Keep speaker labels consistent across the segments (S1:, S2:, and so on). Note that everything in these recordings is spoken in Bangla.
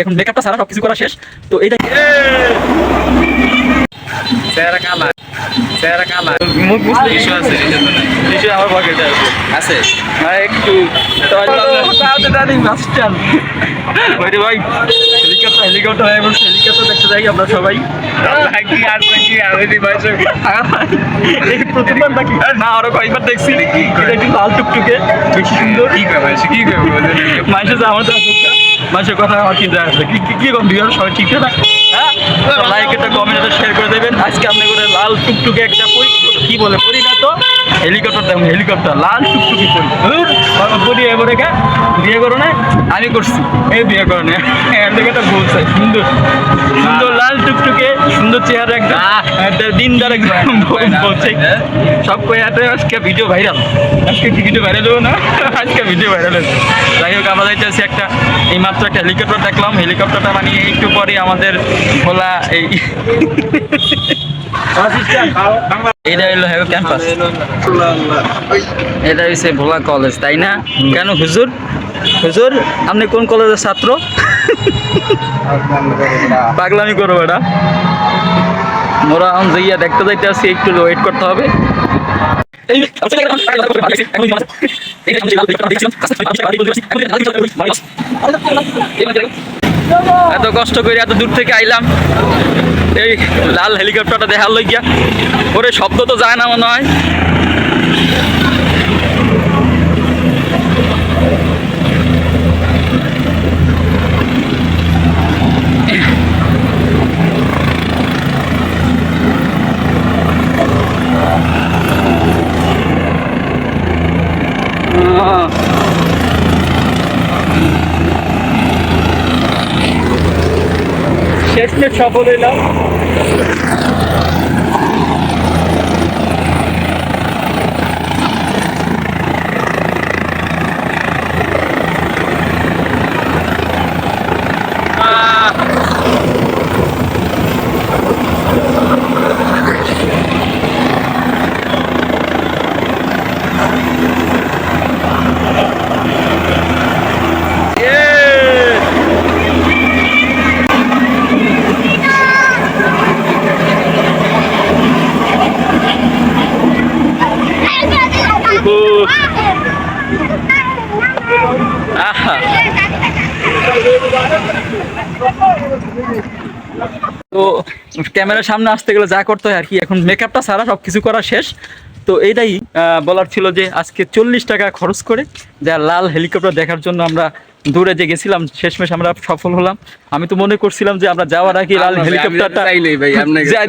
S1: এখন মেকআপটা সারা সবকিছু করা শেষ। তো এইটা
S2: চেহারা কালা। চেহারা কালা।
S1: মুখ বুঝলে
S2: ইস্যু আছে।
S1: নিশ্চয়ই আমার পকেটে আছে।
S2: আছে?
S1: হ্যাঁ একটু তো মাস্টার ওইরে ভাই হেলিকপ্টার হেলিকপ্টার হয়ে বলছে হেলিকপ্টার দেখতে যাই আমরা সবাই।
S2: কি আর কি আর এই ভাইসে
S1: এই প্রথমবার নাকি? না আরও কয়েকবার দেখছি। এটা একটু লাল টুকটুকে? বেশি সুন্দর।
S2: কি
S1: মানুষের যে আমাদের মানুষের কথা আমার চিন্তা আসবে। কি কি কম ভিডিও? সবাই ঠিক থাকে হ্যাঁ? লাইক এটা কমেন্ট এটা শেয়ার করে দেবেন। আজকে আপনি করে লাল টুকটুকে একটা কি বলে, পরিণত? হেলিকপ্টার দেখুন হেলিকপ্টার লাল টুকটুকি পরি এবারে কে? বিয়ে করো না আমি করছি। এই বিয়ে করো না থেকে একটা বলছে সুন্দর। সুন্দর লাল টুকটুকে সুন্দর চেহারা একদম। দিনদার একদম বলছে সব কয়াতে আজকে ভিডিও ভাইরাল আজকে ভিডিও ভাইরাল হলো না? আজকে ভিডিও ভাইরাল হয়েছে যাই হোক আমরা যাইতেছি একটা এই মাত্র একটা হেলিকপ্টার দেখলাম। হেলিকপ্টারটা মানে একটু পরে আমাদের খোলা এই এটা হলো হ্যাভো ক্যাম্পাস এটা হচ্ছে ভোলা কলেজ তাই না কেন হুজুর হুজুর আপনি কোন কলেজের ছাত্র পাগলামি করো বেটা মোরা এখন যাইয়া দেখতে যাইতে আসি একটু ওয়েট করতে হবে এত কষ্ট করে এত দূর থেকে আইলাম এই লাল হেলিকপ্টারটা দেখার লইগিয়া। ওরে শব্দ তো যায় না মনে হয়। শেষমেশ সফল হইলাম। তো ক্যামেরার সামনে আসতে গেলে যা করতে হয় আর কি এখন মেকআপটা সারা সব কিছু করা শেষ। তো এইটাই বলার ছিল যে আজকে চল্লিশ টাকা খরচ করে যা লাল হেলিকপ্টার দেখার জন্য আমরা দূরে যে গেছিলাম শেষমেশ আমরা সফল হলাম। আমি তো মনে করছিলাম যে আমরা যাওয়ার আগে লাল হেলিকপ্টারটা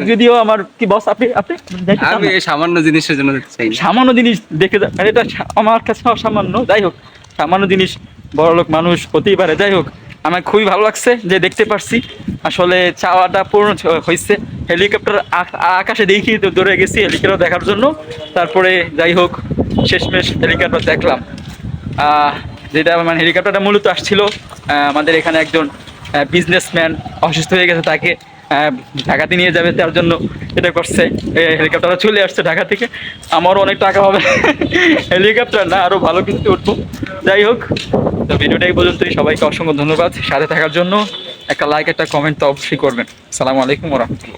S1: যদিও আমার কি বস আপনি আপনি
S2: আমি এই সামান্য জিনিসের জন্য।
S1: সামান্য জিনিস দেখে যা- মানে এটা আমার কাছে সামান্য যাই হোক সামান্য জিনিস বড়লোক মানুষ হতেই পারে। যাই হোক আমার খুবই ভালো লাগছে যে দেখতে পারছি। আসলে চাওয়াটা পূর্ণ হয়েছে। হেলিকপ্টার আকাশে দেখি দৌড়ে গেছি হেলিকপ্টার দেখার জন্য। তারপরে যাই হোক, শেষমেশ হেলিকপ্টার দেখলাম। যেটা মানে হেলিকপ্টারটা মূলত আসছিল আমাদের এখানে একজন বিজনেসম্যান অসুস্থ হয়ে গেছে তাকে ঢাকাতে নিয়ে যাবে, তার জন্য এটা করছে। হেলিকপ্টারটা চলে আসছে ঢাকা থেকে। আমারও অনেক টাকা হবে। হেলিকপ্টার না আরও ভালো কিছু উঠবো। যাই হোক, তো ভিডিওটা এই পর্যন্তই। সবাইকে অসংখ্য ধন্যবাদ। সাথে থাকার জন্য একটা লাইক একটা কমেন্ট তো অবশ্যই করবেন। সালামু আলাইকুম রহমতুল্লাহ।